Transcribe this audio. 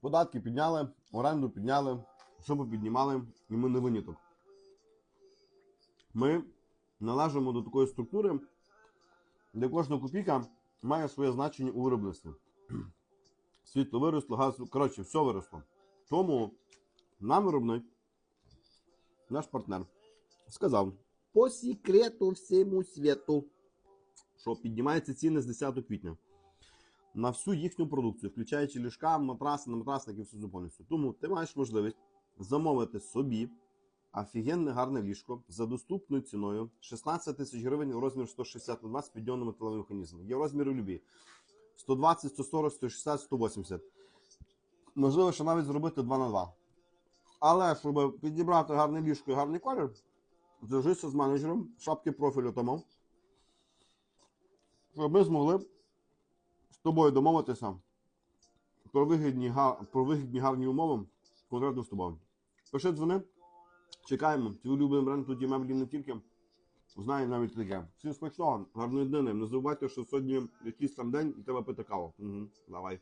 Податки підняли, оренду підняли, що піднімали, і ми не виняток. Ми належимо до такої структури, де кожна копійка має своє значення у виробництві. Світло виросло, газ, коротше, все виросло. Тому нам виробник, наш партнер, сказав, По секрету всему свету. що піднімаються ціни з 10 квітня на всю їхню продукцію, включаючи ліжка, матраси, на матрасники, всю повністю. Тому ти маєш можливість замовити собі офігенне гарне ліжко за доступною ціною 16 тисяч гривень розмір 160 на 20 з підйомним металевим механізмом. Є розміри любі 120, 140, 160, 180. Можливо, ще навіть зробити 2 на 2. Але щоб підібрати гарне ліжко і гарний колір, зв'яжися з менеджером шапки профілю тому, щоб ми змогли тобою домовитися про вигідні, про вигідні гарні умови конкретно з тобою. Пиши дзвони, чекаємо. Твій улюблений бренд тут є меблі не тільки. Знає навіть таке. Всім смачного, гарної днини. Не забувайте, що сьогодні якийсь там день і треба пити каву. Угу. Давай.